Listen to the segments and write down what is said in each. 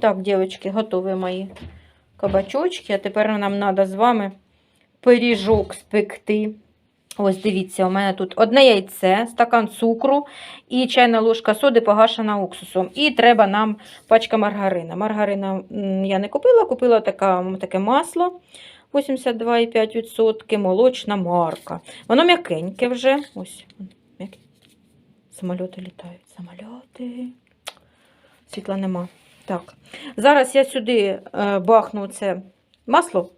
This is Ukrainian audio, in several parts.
Так, дівчатки, готові мої кабачочки. А тепер нам треба з вами пиріжок спекти. Ось дивіться, у мене тут одне яйце, стакан цукру і чайна ложка соди погашена уксусом. І треба нам пачка маргарина. Маргарина я не купила, купила така, таке масло 82,5%, молочна марка. Воно м'якеньке вже. Ось. Самольоти літають. Самольоти. Світла нема. Так. Зараз я сюди е, бахну це масло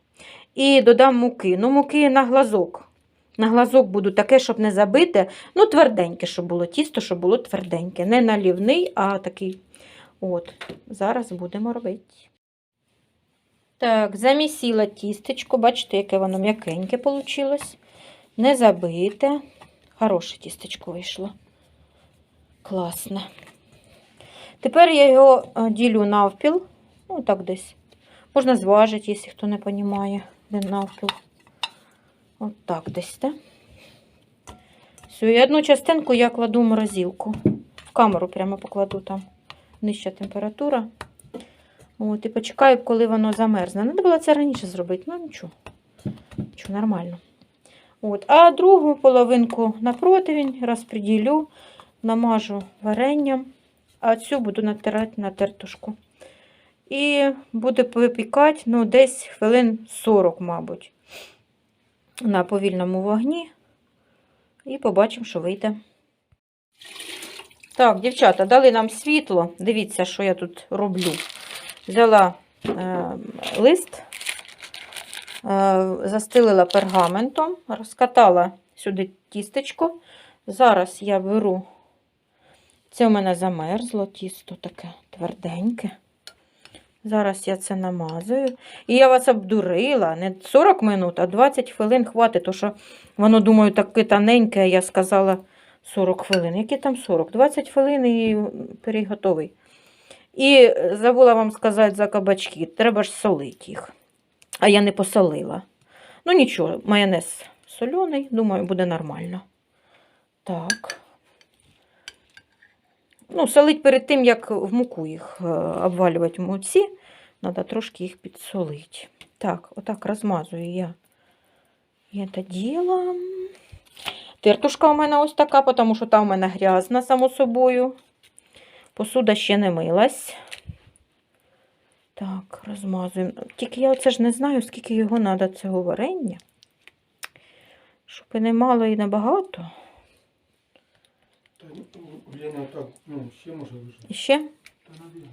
і додам муки. Ну, муки на глазок. На глазок буду таке, щоб не забите. Ну, тверденьке, щоб було тісто, щоб було тверденьке. Не налівний, а такий. От. Зараз будемо робити. Так, замісила тістечко. Бачите, яке воно м'якеньке вийшло. Не забите. Хороше тістечко вийшло. Класно. Тепер я його е, ділю навпіл. Ну, так десь. Можна зважити, якщо хто не розуміє, де навпіл. От так десь, так? Все, і одну частинку я кладу в морозилку. В камеру прямо покладу там нижча температура. От, і почекаю, коли воно замерзне. Треба було це раніше зробити, ну нічого. Нічого, нормально. От. А другу половинку на противень розподілю, намажу варенням, а цю буду натирати на тертушку. І буде випікати ну, десь хвилин 40, мабуть, на повільному вогні. І побачимо, що вийде. Так, дівчата, дали нам світло. Дивіться, що я тут роблю. Взяла е, лист, е, застелила пергаментом, розкатала сюди тістечко. Зараз я беру, це у мене замерзло тісто таке тверденьке. Зараз я це намазую. І я вас обдурила не 40 минут, а 20 хвилин хватить, тому що воно, думаю, таке тоненьке, я сказала 40 хвилин. Які там 40? 20 хвилин і пиріг готовий. І забула вам сказати за кабачки, треба ж солити їх. А я не посолила. Ну нічого, майонез соляний, думаю, буде нормально. Так. Ну, солить перед тим, як в муку їх е, обвалювати в муці, треба трошки їх підсолити. Так, отак розмазую я. Це діло. Тертушка у мене ось така, тому що там у мене грязна, само собою. Посуда ще не милась. Так, розмазуємо. Тільки я оце ж не знаю, скільки його треба цього варення. Щоб і не мало, і не багато. Та, Лена так, ну, ще може. І ще? Та, навірно.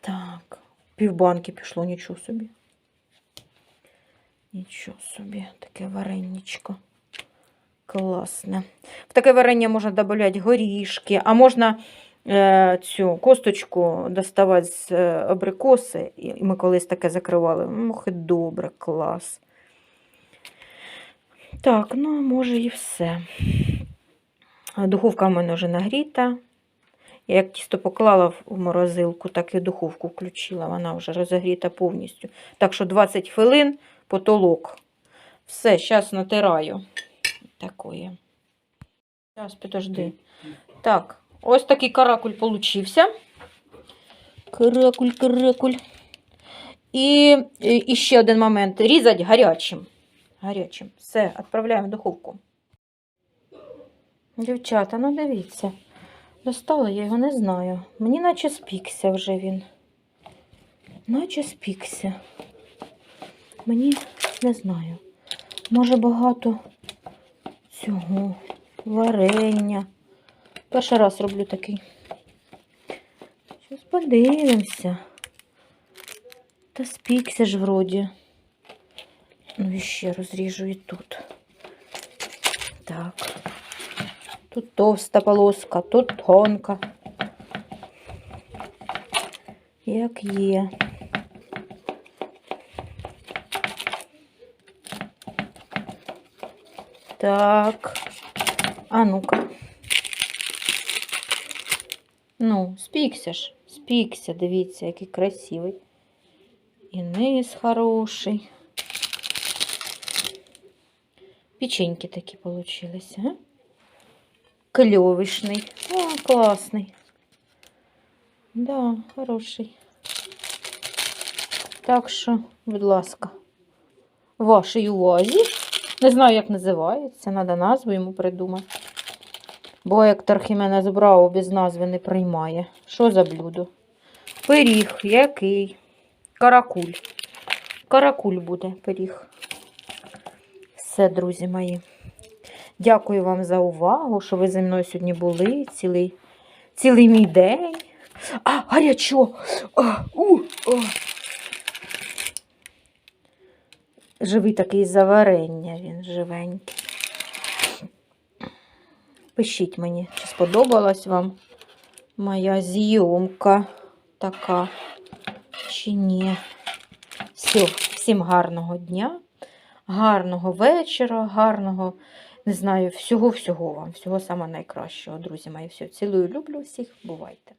Так, півбанки пішло, нічого собі. Нічого собі, таке вареннячко. Класне. В таке варення можна додати горішки, а можна е, цю косточку доставати з е, абрикоси. І і ми колись таке закривали. Ох, і добре, клас. Так, ну, може і все. Духовка в мене вже нагріта. Я як тісто поклала в- морозилку, так і духовку включила. Вона вже розогріта повністю. Так що 20 хвилин потолок. Все, зараз натираю. Такое. Зараз, підожди. Так, ось такий каракуль получився. Каракуль, каракуль. І, і ще один момент. Різать гарячим. Гарячим. Все, відправляємо в духовку. Дівчата, ну дивіться. Достала я його не знаю. Мені наче спікся вже він. Наче спікся. Мені не знаю. Може багато цього варення. Перший раз роблю такий. Щось подивимося. Та спікся ж вроді. Ну і ще розріжу і тут. Так. Тут товста полоска, тут тонка. Як є. Так. А ну-ка. Ну, спікся ж. Спікся, дивіться, який красивий. І низ хороший. Печеньки такі получились? Кльовишний. О, класний. Да, хороший. Так що, будь ласка, вашій увазі. Не знаю, як називається, треба назву йому придумати. Бо Ектор Хіменес Браво без назви не приймає. Що за блюдо? Пиріг, який? Каракуль. Каракуль буде пиріг. Все, друзі мої. Дякую вам за увагу, що ви зі мною сьогодні були цілий, цілий мій день. А, гарячо! А, у, а. Живий такий заварення, він живенький. Пишіть мені, чи сподобалась вам моя зйомка така, чи ні. Все, всім гарного дня, гарного вечора, гарного, не знаю, всього-всього вам, всього самого найкращого, друзі мої. Все, цілую, люблю всіх, бувайте.